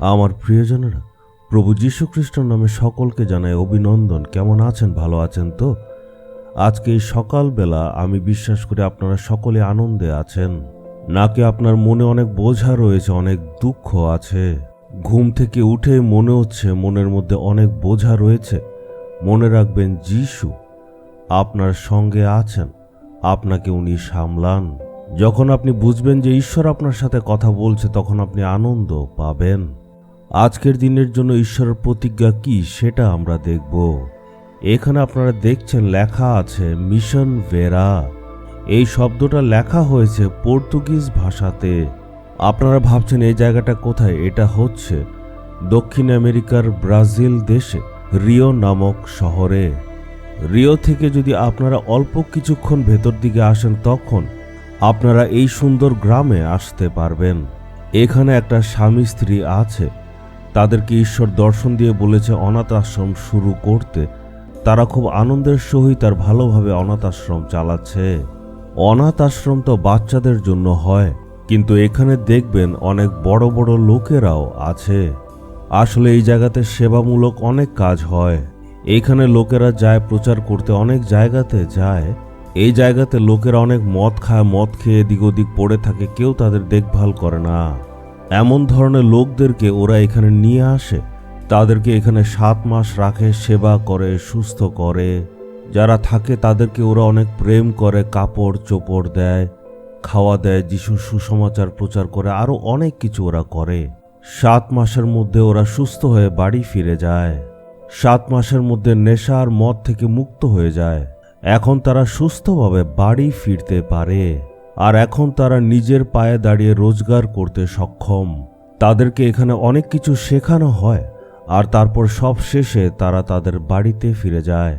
আমার প্রিয়জনেরা, প্রভু যীশু খ্রিস্টর নামে সকলকে জানাই অভিনন্দন। কেমন আছেন? ভালো আছেন তো? আজকে এই সকালবেলা আমি বিশ্বাস করি আপনারা সকলে আনন্দে আছেন। নাকি আপনার মনে অনেক বোঝা রয়েছে, অনেক দুঃখ আছে? ঘুম থেকে উঠে মনে হচ্ছে মনের মধ্যে অনেক বোঝা রয়েছে। মনে রাখবেন, যিশু আপনার সঙ্গে আছেন, আপনাকে উনি সামলান। যখন আপনি বুঝবেন যে ঈশ্বর আপনার সাথে কথা বলছে, তখন আপনি আনন্দ পাবেন। আজকের দিনের জন্য ঈশ্বরের প্রতিজ্ঞা কি সেটা আমরা দেখব। এখানে আপনারা দেখছেন লেখা আছে, মিশন ভেরা এই শব্দটা লেখা হয়েছে পর্তুগিজ ভাষাতে। আপনারা ভাবছেন এই জায়গাটা কোথায়? এটা হচ্ছে দক্ষিণ আমেরিকার ব্রাজিল দেশে, রিও নামক শহরে। রিও থেকে যদি আপনারা অল্প কিছুক্ষণ ভেতর দিকে আসেন তখন আপনারা এই সুন্দর গ্রামে আসতে পারবেন। এখানে একটা স্বামী স্ত্রী আছে তাদেরকে ঈশ্বর দর্শন দিয়ে বলেছে, অনাথ আশ্রম শুরু করতে। তারা খুব আনন্দের সহিত আর ভালোভাবে অনাথ আশ্রম চালাচ্ছে। অনাথ আশ্রম তো বাচ্চাদের জন্য হয়, কিন্তু এখানে দেখবেন অনেক বড় বড় লোকেরাও আছে। আসলে এই জায়গাতে সেবামূলক অনেক কাজ হয়। এইখানে লোকেরা যায়, প্রচার করতে অনেক জায়গাতে যায়। এই জায়গাতে লোকেরা অনেক মদ খায়, মদ খেয়ে এদিক ওদিক পড়ে থাকে, কেউ তাদের দেখভাল করে না। এমন ধরনের লোকদেরকে ওরা এখানে নিয়ে আসে, তাদেরকে এখানে সাত মাস রাখে, সেবা করে, সুস্থ করে। যারা থাকে তাদেরকে ওরা অনেক প্রেম করে, কাপড় চোপড় দেয়, খাওয়া দেয় যিশুর সুসমাচার প্রচার করে আরও অনেক কিছু ওরা করে। সাত মাসের মধ্যে ওরা সুস্থ হয়ে বাড়ি ফিরে যায়। সাত মাসের মধ্যে নেশা আর মদ থেকে মুক্ত হয়ে যায়। এখন তারা সুস্থভাবে বাড়ি ফিরতে পারে। আর এখন তারা নিজের পায়ে দাঁড়িয়ে রোজগার করতে সক্ষম। তাদেরকে এখানে অনেক কিছু শেখানো হয়, আর তারপর সব শেষে তারা তাদের বাড়িতে ফিরে যায়।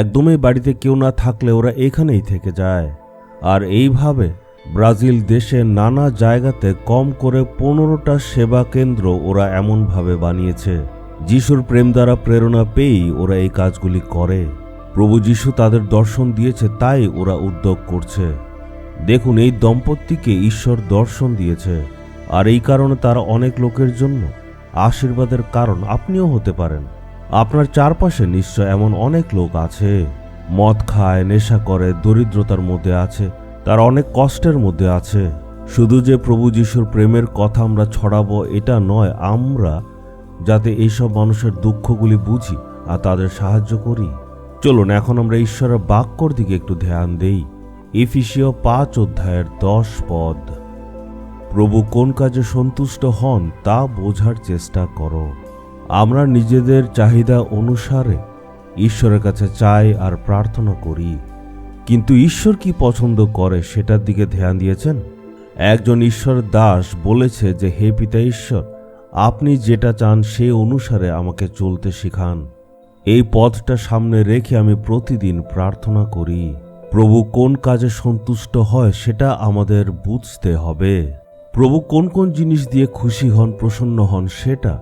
একদমই বাড়িতে কেউ না থাকলে ওরা এখানেই থেকে যায়। আর এইভাবে ব্রাজিল দেশে নানা জায়গাতে কম করে পনেরোটা সেবা কেন্দ্র ওরা এমনভাবে বানিয়েছে। যিশুর প্রেম দ্বারা প্রেরণা পেয়েই ওরা এই কাজগুলি করে। প্রভু যিশু তাদের দর্শন দিয়েছে, তাই ওরা উদ্যোগ করছে। দেখুন, এই দম্পতিকে ঈশ্বর দর্শন দিয়েছে। আর এই কারণে তারা অনেক লোকের জন্য আশীর্বাদের কারণ আপনিও হতে পারেন। আপনার চারপাশে নিশ্চয় এমন অনেক লোক আছে। মদ খায়, নেশা করে, দরিদ্রতার মধ্যে আছে, তারা অনেক কষ্টের মধ্যে আছে। শুধু যে প্রভু যিশুর প্রেমের কথা আমরা ছড়াবো, এটা নয়, আমরা যাতে এইসব মানুষের দুঃখগুলি বুঝি আর তাদের সাহায্য করি। চলুন, এখন আমরা ঈশ্বরের বাক্যর দিকে একটু ধ্যান দেই। ইফিসীয় পাঁচ অধ্যায়ের দশ পদ। প্রভু কোন কাজে সন্তুষ্ট হন তা বোঝার চেষ্টা করো। আমরা নিজেদের চাহিদা অনুসারে ঈশ্বরের কাছে চাই আর প্রার্থনা করি। কিন্তু ঈশ্বর কি পছন্দ করে সেটার দিকে ধ্যান দিয়েছেন? একজন ঈশ্বর দাস বলেছে যে, হে পিতা ঈশ্বর, আপনি যেটা চান সে অনুসারে আমাকে চলতে শেখান। এই পথটা সামনে রেখে আমি প্রতিদিন প্রার্থনা করি। প্রভু কোন কাজে সন্তুষ্ট হয় সেটা আমাদের বুঝতে হবে। প্রভু কোন কোন জিনিস দিয়ে খুশি হন, প্রসন্ন হন, সেটা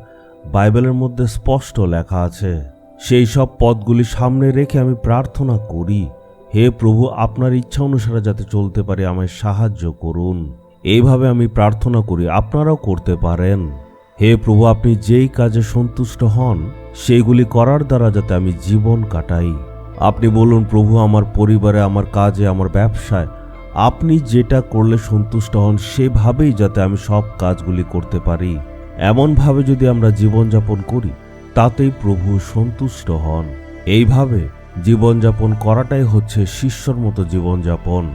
বাইবেলের মধ্যে স্পষ্ট লেখা আছে। সেই সব পদগুলি সামনে রেখে আমি প্রার্থনা করি। হে প্রভু, আপনার ইচ্ছা অনুসারে যাতে চলতে পারে, আমায় সাহায্য করুন। এইভাবে আমি প্রার্থনা করি, আপনারাও করতে পারেন। হে প্রভু, আপনি যেই কাজে সন্তুষ্ট হন, সেইগুলি করার দ্বারা যাতে আমি জীবন কাটাই। আপনি বলুন, প্রভু আমার পরিবারে, আমার কাজে, আমার ব্যবসায়, আপনি যেটা করলে সন্তুষ্ট হন সেভাবেই যাতে আমি সব কাজগুলি করতে পারি। এমনভাবে যদি আমরা জীবনযাপন করি, তাতেই প্রভু সন্তুষ্ট হন। এইভাবে জীবনযাপন করাটাই হচ্ছে শিষ্যর মতো জীবনযাপন।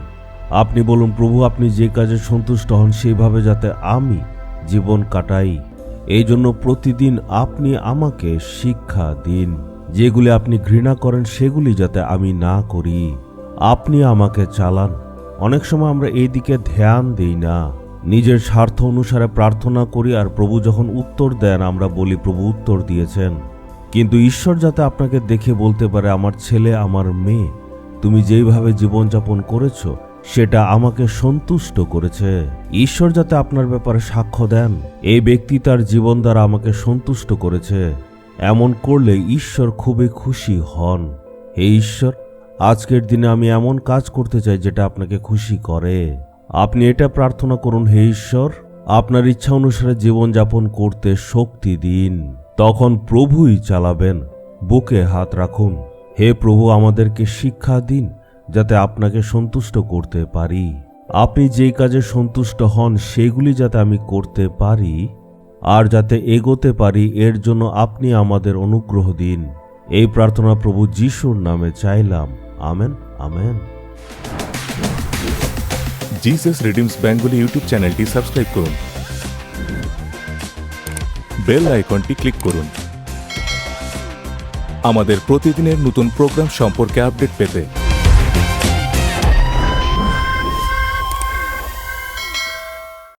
আপনি বলুন, প্রভু আপনি যে কাজে সন্তুষ্ট হন সেইভাবে যাতে আমি জীবন কাটাই। এই জন্য প্রতিদিন আপনি আমাকে শিক্ষা দিন। যেগুলি আপনি ঘৃণা করেন, সেগুলি যাতে আমি না করি। আপনি আমাকে চালান। অনেক সময় আমরা এই দিকে ধ্যান দিই না। নিজের স্বার্থ অনুসারে প্রার্থনা করি আর প্রভু যখন উত্তর দেন, আমরা বলি, প্রভু, উত্তর দিয়েছেন। কিন্তু ঈশ্বর যাতে আপনাকে দেখে বলতে পারে, আমার ছেলে, আমার মেয়ে, তুমি যেইভাবে জীবনযাপন করেছ, সেটা আমাকে সন্তুষ্ট করেছে। ঈশ্বর যাতে আপনার ব্যাপারে সাক্ষ্য দেন, এই ব্যক্তি তার জীবন দ্বারা আমাকে সন্তুষ্ট করেছে। এমন করলে ঈশ্বর খুবই খুশি হন। হে ঈশ্বর, আজকের দিনে আমি এমন কাজ করতে চাই যেটা আপনাকে খুশি করে। আপনি এটা প্রার্থনা করুন, হে ঈশ্বর, আপনার ইচ্ছা অনুসারে জীবনযাপন করতে শক্তি দিন। তখন প্রভুই চালাবেন। বুকে হাত রাখুন। হে প্রভু, আমাদেরকে শিক্ষা দিন যাতে আপনাকে সন্তুষ্ট করতে পারি। আপনি যেই কাজে সন্তুষ্ট হন, সেগুলি যাতে আমি করতে পারি আর যাতে এগোতে পারি, এর জন্য আপনি আমাদের অনুগ্রহ দিন। এই প্রার্থনা প্রভু যিশুর নামে চাইলাম। Amen amen. Jesus redeems Bengali YouTube চ্যানেলটি সাবস্ক্রাইব করুন। বেল আইকনটি ক্লিক করুন। আমাদের প্রতিদিনের নতুন প্রোগ্রাম সম্পর্কে আপডেট পেতে